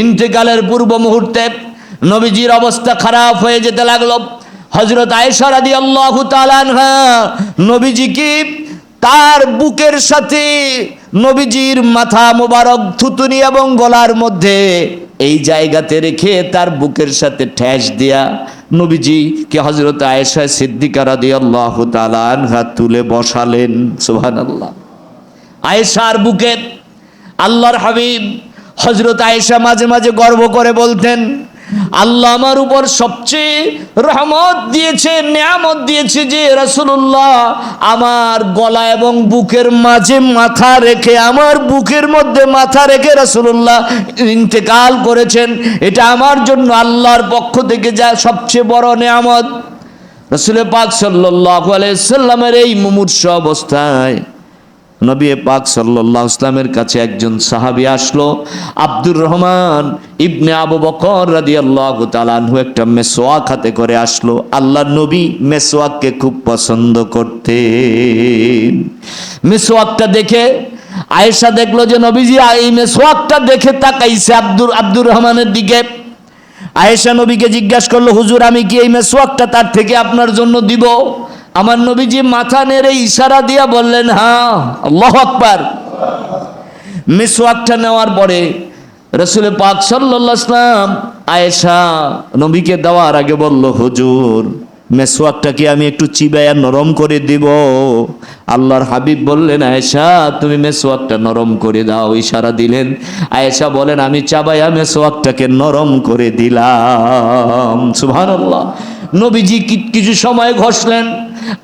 ইন্তেকালের পূর্ব মুহূর্তে নবীজির অবস্থা খারাপ হয়ে যেতে লাগল। হজরত আয়েশা রাদি আল্লাহ নবীজি কি? তার বুকের সাথে নবীজির মাথা মোবারক, থুতুনি এবং গলার মধ্যে এই জায়গাতে রেখে তার বুকের সাথে ঠেস দিয়া নবীজি কে হজরত আয়েশা সিদ্দিকা রাদি আল্লাহ আনহা তুলে বসালেন। সুহান আল্লাহ আয়েশার বুকে আল্লাহর হাবিব হজরত আয়েশা মাঝে মাঝে গর্ব করে বলতেন, আল্লাহ আমার উপর সবচেয়ে রহমত দিয়েছে, নিয়ামত দিয়েছে যে রাসূলুল্লাহ আমার গলা এবং বুকের মাঝে মাথা রেখে, আমার বুকের মধ্যে মাথা রেখে রাসূলুল্লাহ ইন্তেকাল করেছেন। এটা আমার জন্য আল্লাহর পক্ষ থেকে যা সবচেয়ে বড় নিয়ামত। রসুল পাক সাল্লাহ আলাইসাল্লামের এই মুমূর্ষ অবস্থায় নবী পাক সাল্লাহ ইসলামের কাছে একজন সাহাবী আসলো, আব্দুর রহমান ইবনে আবু বকর রাদি আল্লাহ তালানহু একটা মেসোয়াক হাতে করে আসলো। আল্লাহ নবী মেসোয়াককে খুব পছন্দ করতে মেসোয়াকটা দেখে আয়েশা দেখল যে, নবীজি, এই মেসোয়াকটা দেখে তাকাইছে আব্দুর আব্দুর রহমানের দিকে। আয়েশা নবীকে জিজ্ঞাসা করল, হুজুর, আমি কি এই মেসোয়াকটা তার থেকে আপনার জন্য দিব? আমার নবীজি মাথা নেড়ে ইশারা দিয়া বললেন হ্যাঁ আল্লাহ মেসোয়াকটা নেওয়ার পরে রসুল পাক সাল্লাম আয়েশা নবীকে দেওয়ার আগে বলল, হুজুর মেসোয়াকটাকে আমি একটু চিবাইয়া নরম করে দিব? আল্লাহর হাবিব বললেন, আয়েশা, তুমি মেসোয়াকটা নরম করে দাও। ইশারা দিলেন। আয়েশা বলেন, আমি চাবাইয়া মেসোয়াকটাকে নরম করে দিলাম। সুবহানাল্লাহ। নবীজি কিছু সময় ঘষলেন।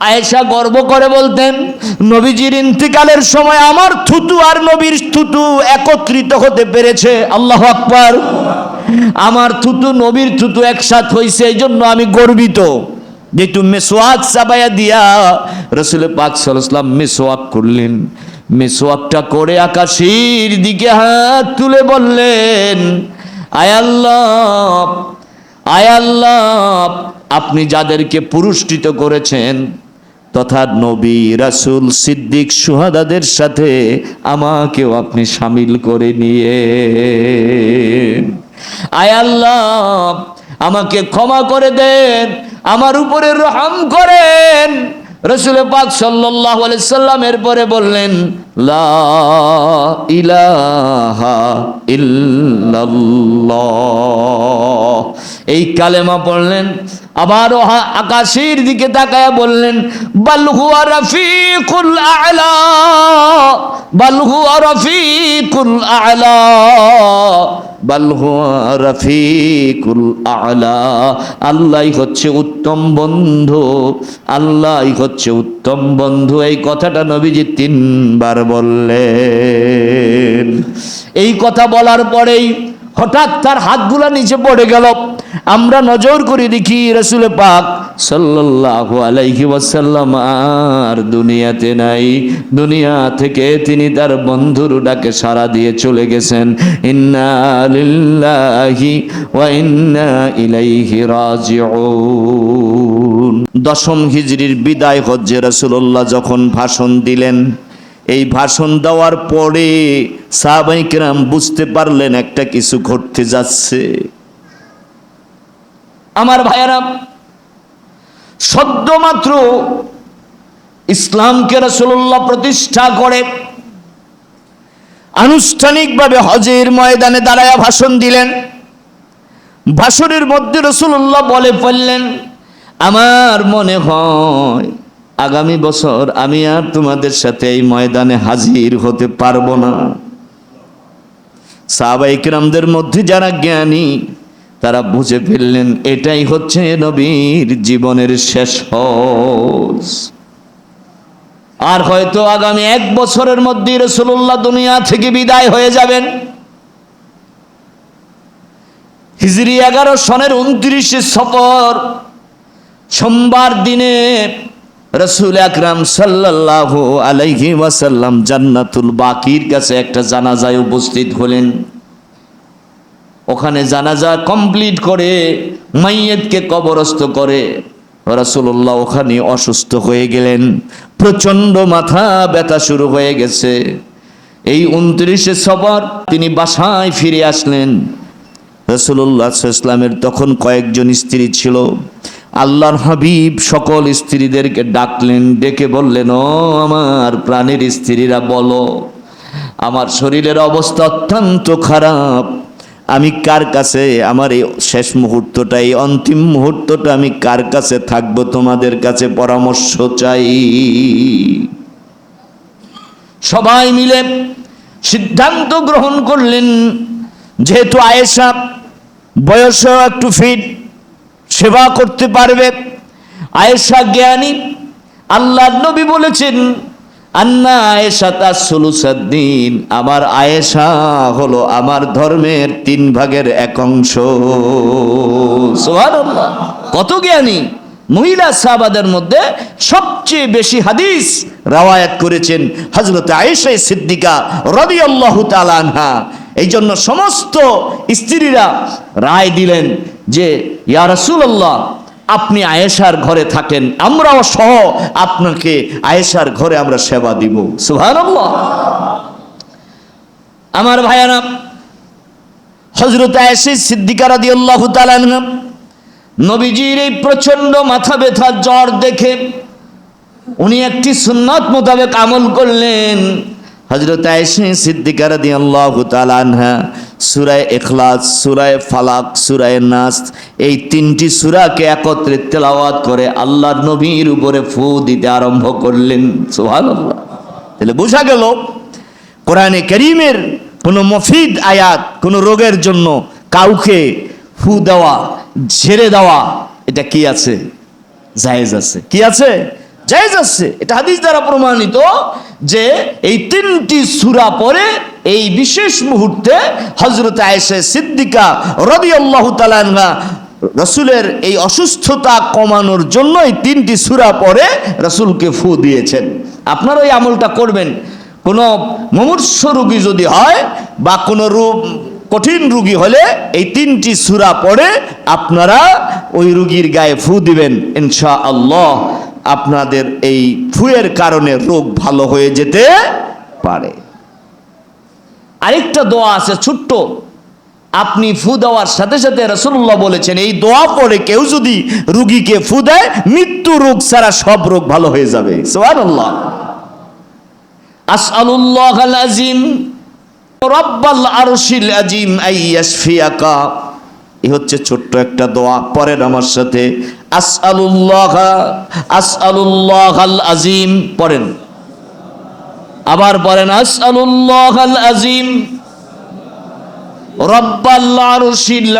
আয়েশা গর্ব করে বলতেন, নবীজির ইন্তিকালের সময় আমার থুতু আর নবীর থুতু একত্রিত হতে পেরেছে। আল্লাহ আকবার। আমার থুতু, নবীর থুতু একসাথ হয়েছে এই জন্য আমি গর্বিত। যে একটু মেসোয়াক চাবাইয়া দিয়া রসুল পাক সাল্লাম মেসোয়াক করলেন। মেসোয়াকটা করে আকাশের দিকে হাত তুলে বললেন, আয় আল্লাহ আয় আল্লাহ আপনি যাদেরকে পুরস্কৃত করেছেন, তথা নবী রাসূল সিদ্দিক সুহাদাদের সাথে আমাকেও আপনি সামিল করে নিয়ে আয় আল্লাহ, আমাকে ক্ষমা করে দেন, আমার উপরে রহম করেন। রসুল পাক আলাইহি সাল্লামের পরে বললেন লা ইলাহা ইল্লাল্লাহ। এই কালেমা পড়লেন আবারও হা- আকাশের দিকে তাকায় বললেন, বাল হুয়া রফিকুল আলা, বাল হুয়া রফিকুল আলা, বাল হুয়া রফিকুল আলা। আল্লাহই হচ্ছে উত্তম বন্ধু আল্লাহই হচ্ছে উত্তম বন্ধু। এই কথাটা নবীজি তিনবার বললেন। এই কথা বলার পরেই হঠাৎ তার হাতগুলা নিচে পড়ে গেল। আমরা নজর করে দেখি রসুল পাক সাল্লাল্লাহু আলাইহি ওয়াসাল্লাম আর দুনিয়াতে নাই। দুনিয়া থেকে তিনি তার বন্ধুর ডাকে সাড়া দিয়ে চলে গেছেন। দশম হিজরির বিদায় হজ্জে রাসূলুল্লাহ যখন ভাষণ দিলেন এই ভাষণ দেওয়ার পরে সাহাবাইকেরাম বুঝতে পারলেন একটা কিছু ঘটতে যাচ্ছে। আমার ভাইয়েরা সদ্য মাত্র ইসলামকে রসুল্লাহ প্রতিষ্ঠা করে আনুষ্ঠানিকভাবে হজের ময়দানে দাঁড়ায়া ভাষণ দিলেন। ভাষণের মধ্যে রসুল্লাহ বলে ফেললেন, আমার মনে হয় আগামী বছর আমি আর তোমাদের সাথে এই ময়দানে হাজির হতে পারব না। সাহাবাইকরামদের মধ্যে যারা জ্ঞানী, তারা বুঝে ফেললেন, এটাই হচ্ছে নবীর জীবনের শেষ হজ। আর হয়তো আগামী এক বছরের মধ্যে রসুল্লাহ দুনিয়া থেকে বিদায় হয়ে যাবেন। হিজরি এগারো সনের উনত্রিশে সফর, সোমবার দিনে রসুল আকরাম সাল্লাহ আলাইহি ওয়াসাল্লাম জান্নাতুল বাকির কাছে একটা জানাজায় উপস্থিত হলেন। ওখানে জানাজা কমপ্লিট করে মাইয়েতকে কবরস্থ করে রাসূলুল্লাহ ওখানে অসুস্থ হয়ে গেলেন। প্রচণ্ড মাথা ব্যথা শুরু হয়ে গেছে। এই উনত্রিশে সবার তিনি বাসায় ফিরে আসলেন। রসুল্লাহ ইসলামের তখন কয়েকজন স্ত্রী ছিল। আল্লাহর হাবিব সকল স্ত্রীদেরকে ডাকলেন, ডেকে বললেন, ও আমার প্রাণের স্ত্রীরা, বলো, আমার শরীরের অবস্থা অত্যন্ত খারাপ। আমি কার কাছে আমার এই শেষ মুহূর্তটা, এই অন্তিম মুহূর্তটা, আমি কার কাছে থাকব, তোমাদের কাছে পরামর্শ চাই? সবাই মিলে সিদ্ধান্ত গ্রহণ করলেন, যেহেতু আয়েশা বয়সেও একটু ফিট সেবা করতে পারবে। আয়েশা জ্ঞানী আল্লাহ নবী বলেছেন, আন্না আয়েশা তার সুলুসাদ্দিন, আমার আয়েশা হলো আমার ধর্মের তিন ভাগের এক অংশ। কত জ্ঞানী, মহিলা সাহাবাদের মধ্যে সবচেয়ে বেশি হাদিস রাওয়ায়াত করেছেন হজরত আয়েশা সিদ্দিকা রাদিয়াল্লাহু তাআলা আনহা। এই জন্য সমস্ত স্ত্রীরা রায় দিলেন যে ইয়া আপনি আয়েশার ঘরে থাকেন, আমরাও সহ আপনাকে আয়েশার ঘরে আমরা সেবা দিব। সুবহানাল্লাহ। আমার ভাইয়ারা হজরত আয়েশা সিদ্দিকা রাদিয়াল্লাহু তাআলা আনহা, নবীজির এই প্রচণ্ড মাথা ব্যথা জ্বর দেখে উনি একটি সুন্নত মোতাবেক আমল করলেন। হজরত আয়েশা সিদ্দিকা রাদিয়াল্লাহু তাআলা আনহা সূরা ইখলাস সূরা ফালাক সূরা নাস, এই তিনটি সূরাকে একত্রে তেলাওয়াত করে আল্লাহর নবীর উপরে ফু দিতে আরম্ভ করলেন। সুবহানাল্লাহ। তাহলে বোঝা গেল, কোরআনে করিমের কোনো মফিদ আয়াত, কোনো রোগের জন্য কাউকে ফু দেওয়া, ঝেড়ে দেওয়া, এটা কি আছে? জায়েজ আছে। কি আছে? জায়েজ আছে। এটা হাদিস দ্বারা প্রমাণিত যে এই তিনটি সূরা পরে এই বিশেষ মুহূর্তে হজরত আয়েশা সিদ্দিকা রবি তাআলা আনহা রসুলের এই অসুস্থতা কমানোর জন্য এই তিনটি সূরা পরে রসুলকে ফু দিয়েছেন। আপনারা ওই আমলটা করবেন। কোনো মুমূর্ষ রোগী যদি হয় বা কোনো রোগ কঠিন রুগী হলে এই তিনটি সূরা পড়ে আপনারা ওই রুগীর গায়ে ফু দিবেন ইনশা আল্লাহ আপনাদের এই ফুয়ের কারণে রোগ ভালো হয়ে যেতে পারে। আরেকটা দোয়া আছে ছোট্ট। আপনি ফু দেওয়ার সাথে সাথে রসুল্লাহ বলেছেন, এই দোয়া পরে কেউ যদি রুগীকে ফু দেয়, মৃত্যু রোগ ছাড়া সব রোগ ভালো হয়ে যাবে। আসআলুল্লাহ আল আজিম রব্বাল আরশিল আজিম আইয়াশফিয়াকা এই হচ্ছে ছোট্ট একটা দোয়া পরেন আমার সাথে। আসআলুল্লাহ আসআলুল্লাহ আল আজিম, পড়েন। আবার পড়েন আসআলুল্লাহ আল আজিম। রব্বাল আরশিল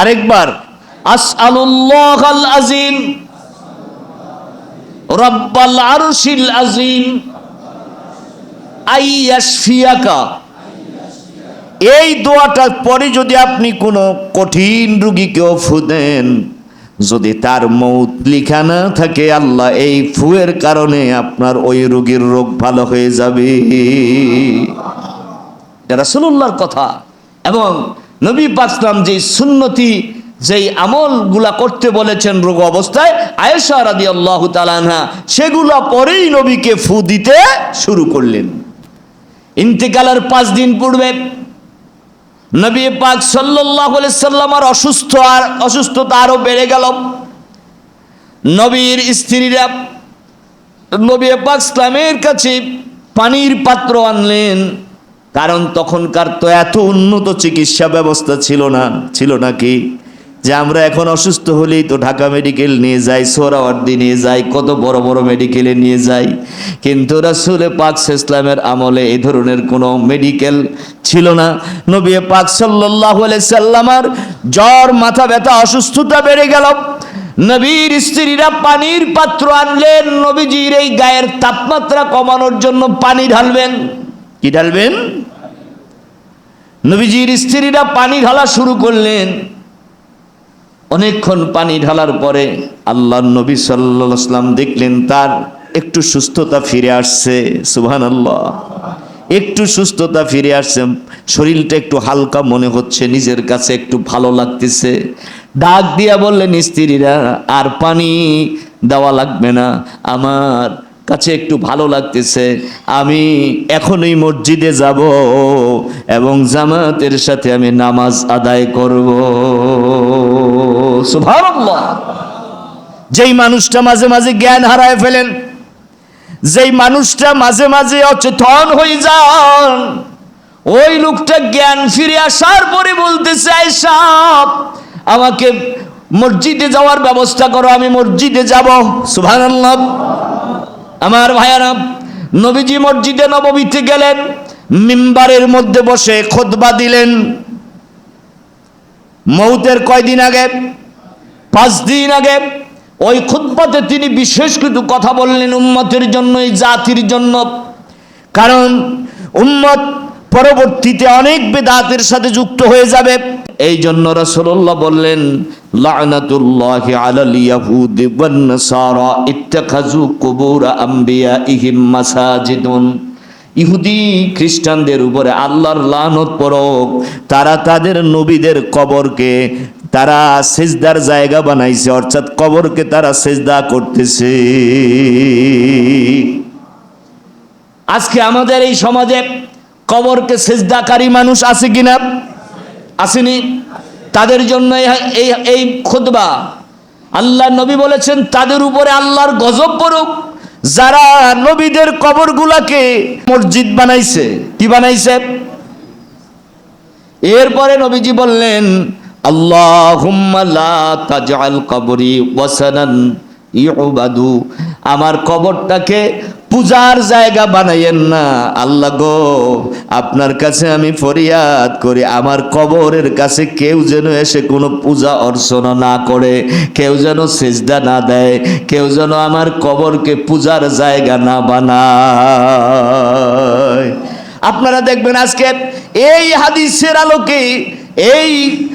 আরেকবার আসআলুল্লাহ আল আজিম। রব্বাল আরশিল আজিম। আইয়াশফিয়াকা। এই দোয়াটার পরে যদি আপনি কোনো কঠিন রুগীকেও ফু দেন, যদি তার মৌত লিখা না থাকে, আল্লাহ এই ফুয়ের কারণে আপনার ওই রোগীর রোগ ভালো হয়ে যাবে। এটা রাসূলুল্লাহর কথা। এবং নবী পাকলাম যে সুন্নতি, যেই আমলগুলা করতে বলেছেন রোগ অবস্থায়, আয়েশা রাদি আল্লাহ তালানহা সেগুলা পরেই নবীকে ফু দিতে শুরু করলেন। ইন্তেকালের পাঁচ দিন পূর্বে নবী পাক সাল্লাহ সাল্লামার অসুস্থ আর অসুস্থতা আরও বেড়ে গেল। নবীর স্ত্রীরা নবী পাক ইসলামের কাছে পানির পাত্র আনলেন, কারণ তখনকার তো এত উন্নত চিকিৎসা ব্যবস্থা ছিল না, ছিল নাকি যে আমরা এখন অসুস্থ হলেই তো ঢাকা মেডিকেল নিয়ে যাই, সোহরাওয়ার্দি নিয়ে যাই, কত বড় বড় মেডিকেলে নিয়ে যাই। কিন্তু রাসুলে পাক ইসলামের আমলে এই ধরনের কোনো মেডিকেল ছিল না। নবী পাক সাল্লাহ সাল্লামার জ্বর, মাথা ব্যথা, অসুস্থতা বেড়ে গেল। নবীর স্ত্রীরা পানির পাত্র আনলেন। নবীজির এই গায়ের তাপমাত্রা কমানোর জন্য পানি ঢালবেন। কি ঢালবেন? নবীজির স্ত্রীরা পানি ঢালা শুরু করলেন। অনেকক্ষণ পানি ঢালার পরে আল্লাহ নবী সাল্লাম দেখলেন তার একটু সুস্থতা ফিরে আসছে সুবহান আল্লাহ একটু সুস্থতা ফিরে আসছে, শরীরটা একটু হালকা মনে হচ্ছে, নিজের কাছে একটু ভালো লাগতেছে। ডাক দিয়া বললেন, স্ত্রীরা, আর পানি দেওয়া লাগবে না, আমার কাছে একটু ভালো লাগতেছে, আমি এখনই মসজিদে যাব এবং জামাতের সাথে আমি নামাজ আদায় করব। যেই মানুষটা মাঝে মাঝে জ্ঞান হারায় ফেলেন, যেই মানুষটা মাঝে মাঝে অচেতন হয়ে যান, ওই লোকটা জ্ঞান ফিরে আসার পরে বলতেছে আইসাব আমাকে মসজিদে যাওয়ার ব্যবস্থা করো, আমি মসজিদে যাব। সুবহানাল্লাহ। আমার ভাইয়ারা, নবীজি মসজিদে নববীতে গেলেন, মিম্বারের মধ্যে বসে খোদবা দিলেন। মৌতের কয়দিন আগে পাঁচ দিন আগে ওই খুদ্বাতে তিনি বিশেষ কিছু কথা বললেন উম্মতের জন্য, এই জাতির জন্য। কারণ উম্মত পরবর্তীতে অনেক বেদাতের সাথে যুক্ত হয়ে যাবে। এই জন্য রাসূলুল্লাহ বললেন, লা'নাতুল্লাহি আলাল ইয়াহুদি ওয়ান নাসারা, ইত্তাখাযু কুবুর আম্বিয়াইহিম মাসাজিদুন। ইহুদি খ্রিস্টানদের উপরে আল্লাহর লানত পড়ক তারা তাদের নবীদের কবরকে তারা সেজদার জায়গা বানাইছে, অর্থাৎ কবরকে তারা সেজদা করতেছে। আজকে আমাদের এই সমাজে কবরকে সেজদাকারী মানুষ আছে কিনা? আসেনি? তাদের জন্য এই- এই খুতবা। আল্লাহ নবী বলেছেন, তাদের উপরে আল্লাহর গজব পড়ুক। যারা নবীদের কবরগুলাকে মসজিদ বানাইছে, কি বানাইছে? এরপরে নবীজি বললেন আমার কবরটাকে পূজার জায়গা বানাইয়েন না। আল্লাহ গো, আপনার কাছে আমি ফরিয়াদ করি, আমার কবরের কাছে কেউ যেন এসে কোনো পূজা অর্চনা না করে, কেউ যেন সেজদা না দেয়, কেউ যেন আমার কবরকে পূজার জায়গা না বানায়। আপনারা দেখবেন আজকে এই হাদিসের আলোকে, এই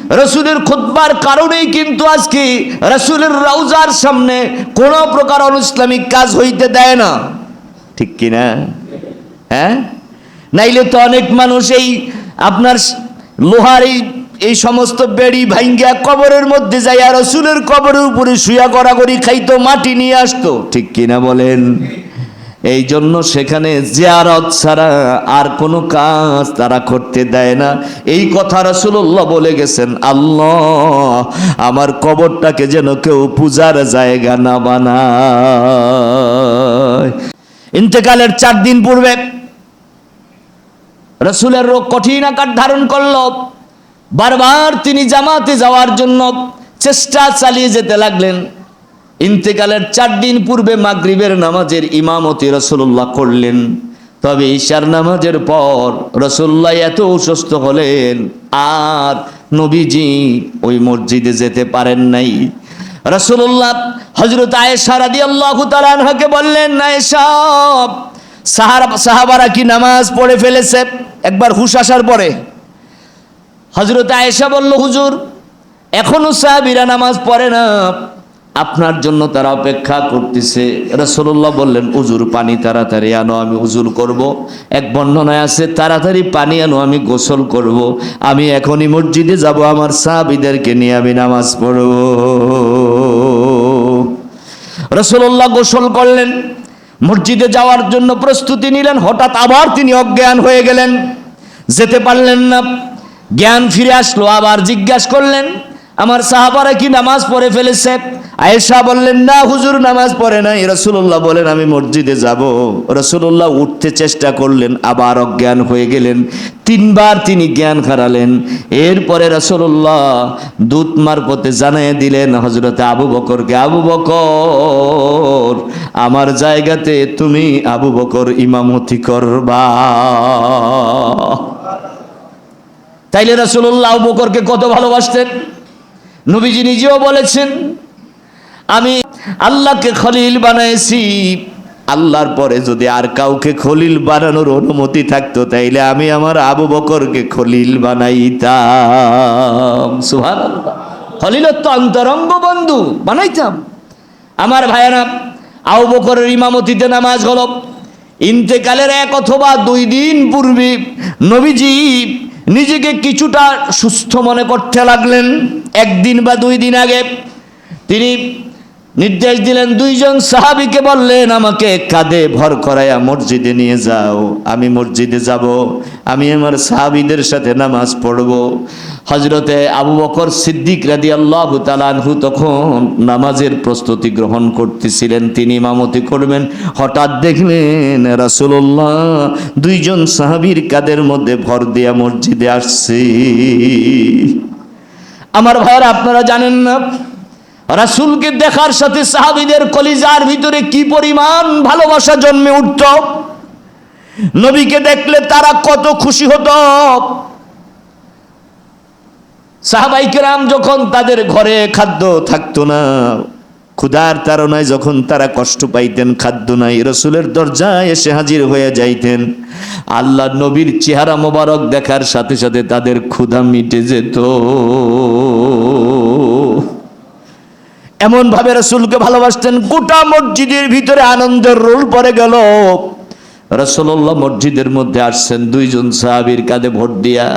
রসুলের খুতবার কারণেই কিন্তু আজকে রসুলের রওজার সামনে কোনো প্রকার অনুইসলামিক কাজ হইতে দেয় না। ঠিক কিনা হ্যাঁ? নাইলে তো অনেক মানুষ এই আপনার লোহার এই এই সমস্ত বেড়ি ভাঙ্গিয়া কবরের মধ্যে যাইয়া রসুলের কবরের উপরে শুয়া গড়াগড়ি খাইতো, মাটি নিয়ে আসতো। ঠিক কিনা বলেন? এই জন্য সেখানে জিয়ারত ছাড়া আর কোনো কাজ তারা করতে দেয় না। এই কথা রসুল্লাহ বলে গেছেন, আল্লাহ, আমার কবরটাকে যেন কেউ পূজার জায়গা না বানায়। ইন্তেকালের চার দিন পূর্বে রসুলের রোগ কঠিন আকার ধারণ করল। বারবার তিনি জামাতে যাওয়ার জন্য চেষ্টা চালিয়ে যেতে লাগলেন। ইন্তেকালের চার দিন পূর্বে মাগরিবের নামাজের ইমামতি রসুল্লাহ করলেন। তবে ঈশার নামাজের পর রসুল্লাহ এত অসুস্থ হলেন, আর নবীজি ওই মসজিদে যেতে পারেন নাই। রসুল্লাহ হজরত আয়েশা রাদি আল্লাহ তালানহাকে বললেন, আয়েশা, সাহারা, সাহাবারা কি নামাজ পড়ে ফেলেছে? একবার হুশ আসার পরে হজরত আয়েশা বলল, হুজুর, এখনও সাহাবিরা নামাজ পড়ে না। আপনার জন্য তারা অপেক্ষা করতেছে। রসল্লাহ বললেন উজুর পানি তাড়াতাড়ি আনো, আমি উজুর করব। এক বর্ণনায় আছে, তাড়াতাড়ি পানি আনো, আমি গোসল করব। আমি এখনই মসজিদে যাব, আমার সাহাবিদেরকে নিয়ে আমি নামাজ পড়ব। রসল্লাহ গোসল করলেন। মসজিদে যাওয়ার জন্য প্রস্তুতি নিলেন। হঠাৎ আবার তিনি অজ্ঞান হয়ে গেলেন। যেতে পারলেন না। জ্ঞান ফিরে আসলো, আবার জিজ্ঞাসা করলেন আমার সাহাবারা কি নামাজ পড়ে ফেলেছে? আয়েশা বললেন, না, হুজুর, নামাজ পড়ে নাই। রসুল্লাহ বলেন, আমি মসজিদে যাব। রসুল্লাহ উঠতে চেষ্টা করলেন, আবার অজ্ঞান হয়ে গেলেন। তিনবার তিনি জ্ঞান হারালেন। এরপরে রসুল্লাহ দূত মারফতে জানিয়ে দিলেন হজরতে আবু বকরকে আবু বকর, আমার জায়গাতে তুমি আবু বকর ইমামতি করবা। তাইলে রসুল্লাহ আবু বকরকে কত ভালোবাসতেন? নবীজি নিজেও বলেছেন, আমি আল্লাহকে খলিল বানাইছি, আল্লাহর পরে যদি আর কাউকে খলিল বানানোর অনুমতি থাকতো, তাইলে আমি আমার আবু বকরকে খলিল বানাইতাম। সুহান খলিলত অন্তরঙ্গ বন্ধু, বানাইতাম। আমার ভাইয়েরা, আবু বকরের ইমামতিতে নামাজ হল ইন্তেকালের এক অথবা দুই দিন পূর্বে নবীজি নিজেকে কিছুটা সুস্থ মনে করতে লাগলেন। একদিন বা দুই দিন আগে তিনি নির্দেশ দিলেন, দুইজন সাহাবিকে বললেন, আমাকে কাঁধে ভর করাইয়া মসজিদে নিয়ে যাও। আমি মসজিদে যাব, আমি আমার সাহাবিদের সাথে নামাজ পড়ব। হজরতে আবু বকর সিদ্দিক রাদি আল্লাহ তালানহু তখন নামাজের প্রস্তুতি গ্রহণ করতেছিলেন। তিনি ইমামতি করবেন। হঠাৎ দেখলেন রাসুল্লাহ দুইজন সাহাবির কাদের মধ্যে ভর দিয়া মসজিদে আসছি। আমার ভাইয়ারা, আপনারা জানেন না রাসুলকে দেখার সাথে সাহাবিদের কলিজার ভিতরে কি পরিমাণ ভালোবাসা জন্মে উঠত? নবীকে দেখলে তারা কত খুশি হতো। সাহাবাইকেরাম যখন তাদের ঘরে খাদ্য থাকতো না, ক্ষুধার তারনায় যখন তারা কষ্ট পাইতেন, খাদ্য নাই, রসুলের দরজায় এসে হাজির হয়ে যাইতেন। আল্লাহ নবীর চেহারা মোবারক দেখার সাথে সাথে তাদের ক্ষুধা মিটে যেত। এমন ভাবে রসুলকে ভালোবাসতেন, গোটা মসজিদের ভিতরে আনন্দের রোল পড়ে গেল। রসুল্লাহ মসজিদের মধ্যে আসছেন, দুইজন সাহাবির কাঁধে ভোট দিয়া।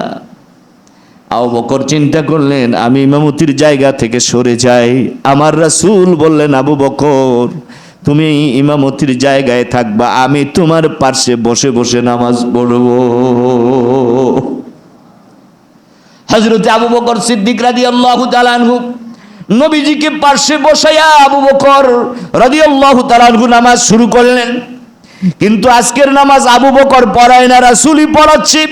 আবু বকর চিন্তা করলেন, আমি ইমামতির জায়গা থেকে সরে যাই। আমার রাসূল বললেন, আবু বকর, তুমি ইমামতির জায়গায় থাকবা, আমি তোমার পার্শ্বে বসে বসে নামাজ পড়ব। হজরত আবু বকর সিদ্দিক রাদি আল্লাহ নবীজিকে পার্শ্বে বসাইয়া আবু বকর রাদি আল্লাহ তালানহু নামাজ শুরু করলেন। কিন্তু আজকের নামাজ আবু বকর পড়ায় না, রাসুলই পড়াচ্ছি।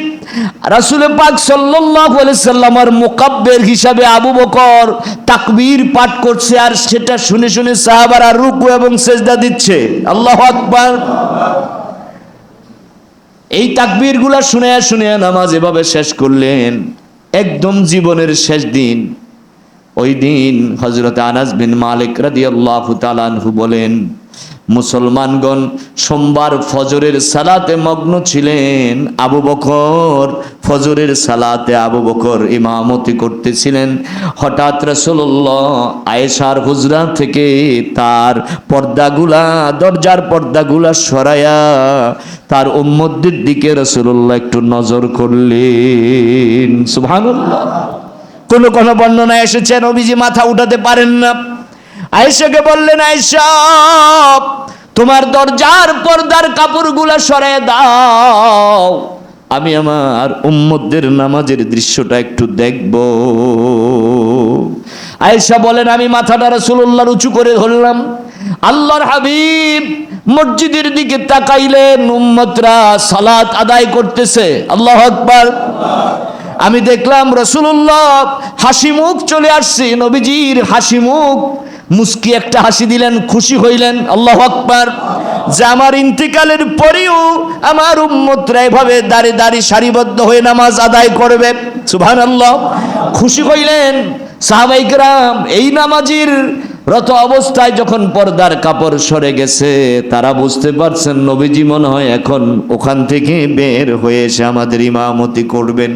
রাসুল পাক সাল্লাল্লাহু আলাইহি সাল্লামের মুকাব্বির হিসাবে আবু বকর তাকবীর পাঠ করছে আর সেটা শুনে শুনে সাহাবারা রুকু এবং সেজদা দিচ্ছে। আল্লাহু আকবার। এই তাকবীরগুলো শুনে শুনে নামাজ এভাবে শেষ করলেন। একদম জীবনের শেষ দিন। ওই দিন হজরত আনাস বিন মালিক রাদিয়াল্লাহু তাআলা আনহু বলেন, মুসলমানগণ সোমবার ফজরের সালাতে মগ্ন ছিলেন। আবু বকর ফজরের সালাতে আবু বকর ইমামতি করতেছিলেন। হঠাৎ রসুল্লাহ আয়েশার হুজরা থেকে তার পর্দাগুলা, দরজার পর্দাগুলা সরায়া তার উম্মদের দিকে রসুল্লাহ একটু নজর করলেন। সুবহানাল্লাহ। কোন কোন বর্ণনা এসেছে, নবীজি মাথা উঠাতে পারেন না। আয়েশাকে বললেন, আয়েশা, তোমার দরজার পর্দার কাপড়গুলা সরায় দাও। আমি আমার উম্মদের নামাজের দৃশ্যটা একটু দেখব। আয়েশা বলেন, আমি মাথাটা রাসূলুল্লাহর উঁচু করে ধরলাম। আল্লাহর হাবিব মসজিদের দিকে তাকাইলেন, উম্মতরা সালাত আদায় করতেছে। আল্লাহ আকবার। আমি দেখলাম রসুল্লাহ হাসি মুখ চলে আসছে, নবীজির হাসি মুখ। মুস্কি একটা হাসি দিলেন, খুশি হইলেন, আল্লাহ আকবার। যে আমার ইন্তিকালের পরেও আমার উম্মতরা এভাবে দাঁড়ে দাঁড়িয়ে সারিবদ্ধ হয়ে নামাজ আদায় করবে। সুভান আল্লাহ খুশি হইলেন সাহাবাইকরাম এই নামাজির রত অবস্থায় যখন পর্দার কাপড় সরে গেছে, তারা বুঝতে পারছেন, নবীজি মনে হয় এখন ওখান থেকে বের হয়ে এসে আমাদের ইমামতি করবেন।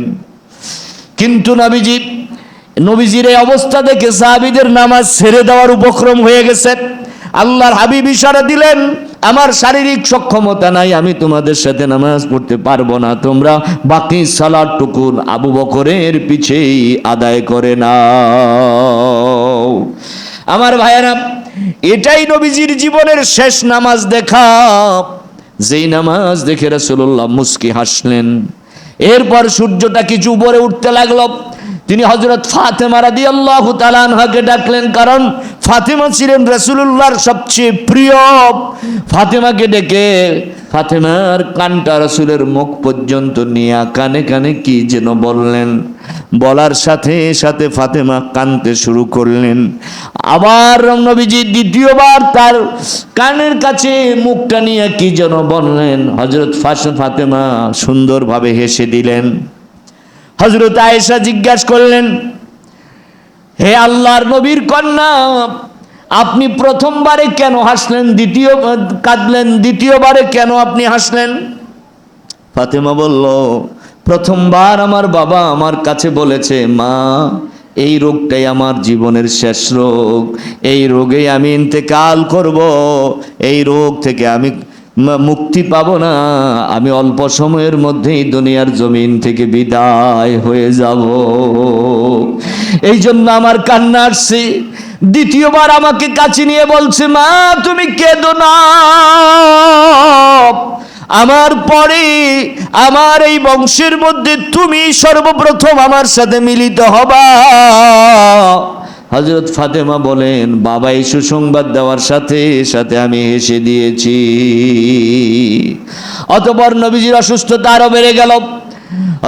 কিন্তু নবীজি, নবীজির এই অবস্থা দেখে সাহাবিদের নামাজ ছেড়ে দেওয়ার উপক্রম হয়ে গেছে। আল্লাহর হাবিব ইশারা দিলেন, আমার শারীরিক সক্ষমতা নাই, আমি তোমাদের সাথে নামাজ পড়তে পারব না। তোমরা বাকি সালাদ টুকুন আবু বকরের পিছেই আদায় করে না আমার ভাইয়েরা, এটাই নবীজির জীবনের শেষ নামাজ দেখা। যেই নামাজ দেখে রাসূলুল্লাহ মুস্কি হাসলেন। এরপর সূর্যটা কিছু উপরে উঠতে লাগল। তিনি হজরত ফাতেমা দিয়ে আল্লাহ তালানহাকে ডাকলেন কারণ ফাতেমা ছিলেন রসুল্লাহর সবচেয়ে প্রিয়। ফাতেমাকে ডেকে ফাতেমার কানটা রসুলের মুখ পর্যন্ত নিয়ে কানে কানে কি যেন বললেন। বলার সাথে সাথে ফাতেমা কানতে শুরু করলেন। আবার নবীজি দ্বিতীয়বার তার কানের কাছে মুখটা নিয়ে কি যেন বললেন। হজরত ফাতেমা সুন্দরভাবে হেসে দিলেন। হজরত আয়েশা জিজ্ঞাসা করলেন হে আল্লাহর নবীর কন্যা, আপনি প্রথমবারে কেন হাসলেন? দ্বিতীয়, কাঁদলেন? দ্বিতীয়বারে কেন আপনি হাসলেন? ফাতেমা বলল, প্রথমবার আমার বাবা আমার কাছে বলেছে, মা, এই রোগটাই আমার জীবনের শেষ রোগ। এই রোগে আমি ইন্তেকাল করব। এই রোগ থেকে আমি মুক্তি পাব না। আমি অল্প সময়ের মধ্যেই দুনিয়ার জমিন থেকে বিদায় হয়ে যাব। এই জন্য আমার কান্না আসছে। দ্বিতীয়বার আমাকে কাছে নিয়ে বলছে, মা, তুমি কেঁদো না। আমার পরে আমার এই বংশের মধ্যে তুমি সর্বপ্রথম আমার সাথে মিলিত হবা। হজরত ফাতেমা বলেন, বাবা, এই সুসংবাদ দেওয়ার সাথে সাথে আমি হেসে দিয়েছি। অতপর নবীজির অসুস্থতা আরও বেড়ে গেল।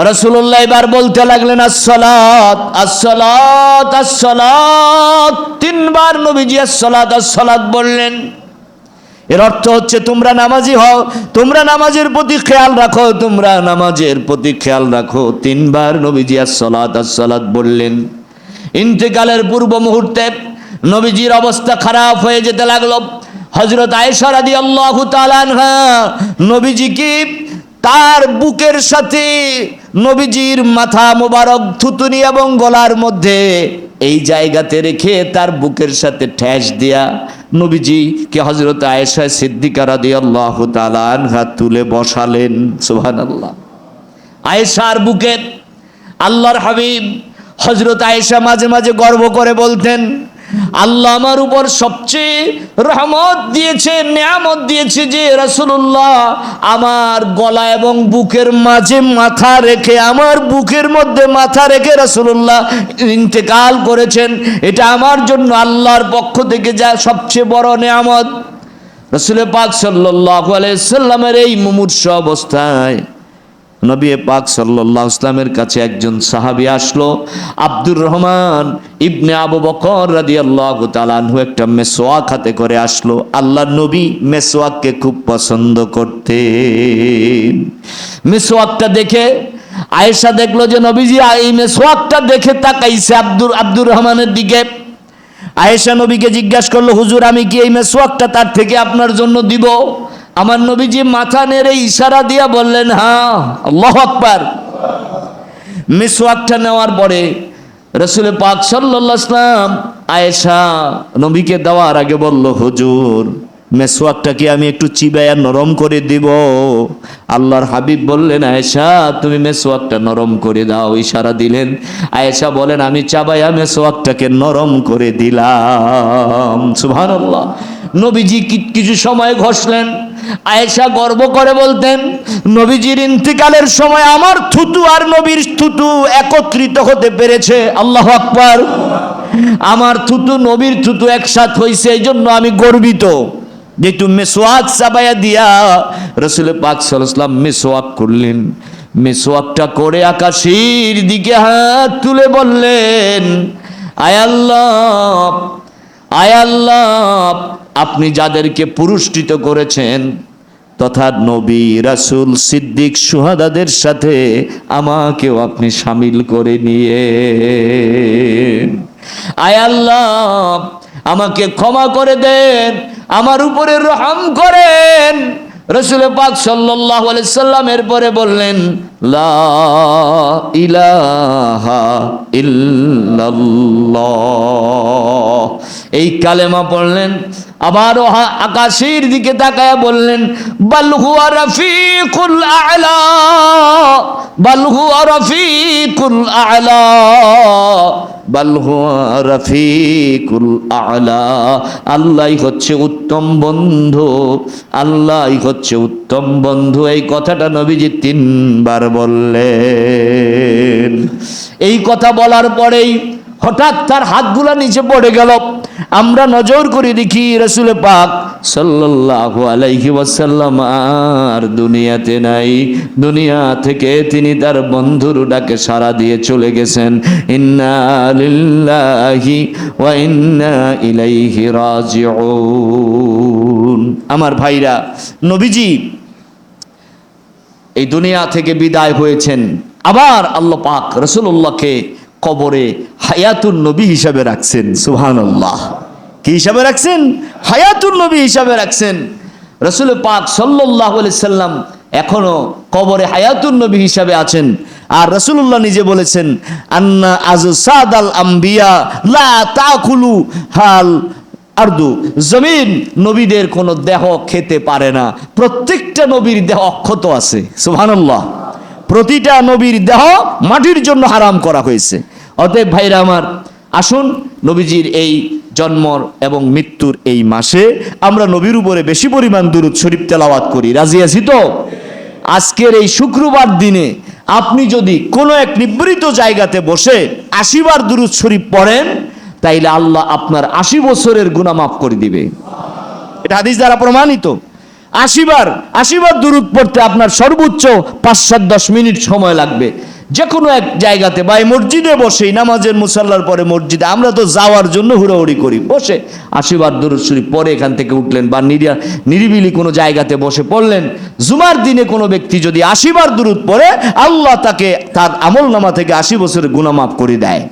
রসুল্লাহ এবার বলতে লাগলেন, আসসালাত আসসালাত আসসালাত। তিনবার নবীজি আসসালাত আসসালাত বললেন। এর অর্থ হচ্ছে, তোমরা নামাজি হও, তোমরা নামাজের প্রতি খেয়াল রাখো, তোমরা নামাজের প্রতি খেয়াল রাখো। তিনবার নবীজি আসসালাত আসসালাত বললেন। ইন্তেকালের পূর্ব মুহূর্তে নবীজির অবস্থা খারাপ হয়ে যেতে লাগল। হজরত আয়েশা রাদিয়াল্লাহু তাআলা আনহা নবীজিকে তার বুকের সাথে নবীজির মাথা মোবারক, থুতুনি এবং গলার মধ্যে এই জায়গাতে রেখে তার বুকের সাথে ঠেস দিয়া নবীজি কে হজরত আয়েশা সিদ্দিকা রাদিয়াল্লাহু তাআলা আনহা তুলে বসালেন। সুবহানাল্লাহ। আয়েশার বুকে আল্লাহর হাবিব হজরত আয়েশা মাঝে মাঝে গর্ব করে বলতেন, আল্লাহ আমার উপর সবচেয়ে রহমত দিয়েছে, নিয়ামত দিয়েছে যে রাসূলুল্লাহ আমার গলা এবং বুকের মাঝে মাথা রেখে, আমার বুকের মধ্যে মাথা রেখে রাসূলুল্লাহ ইন্তেকাল করেছেন। এটা আমার জন্য আল্লাহর পক্ষ থেকে যা সবচেয়ে বড় নিয়ামত। রসুল পাক সাল্লাহ আলাইসাল্লামের এই মুমূর্ষ অবস্থায় নবী পাক সাল্লাহ ইসলামের কাছে একজন সাহাবী আসলো, আব্দুর রহমান ইবনে আবু বকর রাদি আল্লাহ তালানহু একটা মেসোয়াক হাতে করে আসলো। আল্লাহ নবী মেসোয়াককে খুব পছন্দ করতে মেসোয়াকটা দেখে আয়েশা দেখল যে, নবীজি, এই মেসোয়াকটা দেখে তাকাইছে আব্দুর আব্দুর রহমানের দিকে। আয়েশা নবীকে জিজ্ঞাসা করল, হুজুর, আমি কি এই মেসোয়াকটা তার থেকে আপনার জন্য দিব? আমার নবীজি মাথা নেড়ে ইশারা দিয়া বললেন হ্যাঁ আল্লাহ মেসোয়াকটা নেওয়ার পরে রসুল পাক সাল্লাম আয়েশা নবীকে দেওয়ার আগে বলল, হুজুর মেসোয়াকটাকে আমি একটু চিবাইয়া নরম করে দিব? আল্লাহর হাবিব বললেন, আয়েশা, তুমি মেসোয়াকটা নরম করে দাও। ইশারা দিলেন। আয়েশা বলেন, আমি চাবাইয়া মেসোয়াকটাকে নরম করে দিলাম। সুবহানাল্লাহ। নবীজি কিছু সময় ঘষলেন। আয়েশা গর্ব করে বলতেন, নবীজির ইন্তিকালের সময় আমার থুতু আর নবীর থুতু একত্রিত হতে পেরেছে। আল্লাহ আকবার। আমার থুতু, নবীর থুতু একসাথ হয়েছে এই জন্য আমি গর্বিত যেহেতু মেসোয়াক চাবাইয়া দিয়া রসুল পাক সাল্লাম মেসোয়াক করলেন। মেসোয়াকটা করে আকাশের দিকে হাত তুলে বললেন আয়াল্লাহ আয়াল্লাহ যাদেরকে পুরস্কৃত করেছেন, তথা নবী রাসূল সিদ্দিক সুহাদাদের সাথে আমাকেও আপনি সামিল করে নিয়ে আয়াল্লাহ আমাকে ক্ষমা করে দেন, আমার উপরে রহম করেন। রসুল পাক আলাইহি সাল্লামের পরে বললেন, লা ইলাহা এই কালেমা পড়লেন আবারও হা- আকাশের দিকে তাকায় বললেন, বাল হুয়া রফিকুল আলা, বাল হুয়া রফিকুল আলা রফিকুল আলা আল্লাহই হচ্ছে উত্তম বন্ধু আল্লাহই হচ্ছে উত্তম বন্ধু। এই কথাটা নবীজি তিনবার বললেন। এই কথা বলার পরেই হঠাৎ তার হাতগুলা নিচে পড়ে গেল। আমরা নজর করে দেখি রসুল পাক সাল্লাল্লাহু আলাইহি ওয়াসাল্লাম আর দুনিয়াতে নাই। দুনিয়া থেকে তিনি তার বন্ধুর ডাকে সাড়া দিয়ে চলে গেছেন। ইন্না লিল্লাহি ওয়া ইন্না ইলাইহি রাজিউন। আমার ভাইরা, নবীজি এই দুনিয়া থেকে বিদায় হয়েছেন। আবার আল্লাহ পাক রসুল্লাহকে কবরে হায়াতুন নবী হিসাবে রাখছেন সুহান আল্লাহ কি হিসাবে রাখছেন? হায়াতুন নবী হিসাবে রাখছেন। রসুল পাক সাল্লাহ সাল্লাম এখনও কবরে হায়াতুন নবী হিসাবে আছেন। আর রসুল্লাহ নিজে বলেছেন, আন্না আজু সাদাল আম্বিয়া, লা তাকুলু হাল আর্দু। জমিন নবীদের কোনো দেহ খেতে পারে না। প্রত্যেকটা নবীর দেহ অক্ষত আছে, সুবহানাল্লাহ। প্রতিটা নবীর দেহ মাটির জন্য হারাম করা হয়েছে। অতএব ভাইরা আমার, আসুন নবীজির এই জন্মর এবং মৃত্যুর এই মাসে আমরা নবীর উপরে বেশি পরিমাণ দুরুদ শরীফ তেলাওয়াত করি। রাজি আছি তো? আজকের এই শুক্রবার দিনে আপনি যদি কোনো এক নিবৃত জায়গাতে বসে আশিবার দুরুদ শরীফ পড়েন, তাইলে আল্লাহ আপনার আশি বছরের গুণা মাফ করে দিবে। এটা হাদিস দ্বারা প্রমাণিত। আশিবার আশিবার দূরত পড়তে আপনার সর্বোচ্চ পাঁচ সাত দশ মিনিট সময় লাগবে। যে কোনো এক জায়গাতে বা এই মসজিদে বসেই নামাজের মুসাল্লার পরে মসজিদে আমরা তো যাওয়ার জন্য হুড়াহুড়ি করি। বসে আশীর্বাদ দূরত শরীফ পরে এখান থেকে উঠলেন বা নিরিয়া নিরিবিলি কোনো জায়গাতে বসে পড়লেন। জুমার দিনে কোনো ব্যক্তি যদি আশিবার দূরত পড়ে, আল্লাহ তাকে তার আমল নামা থেকে আশি বছরের গুণামাপ করে দেয়।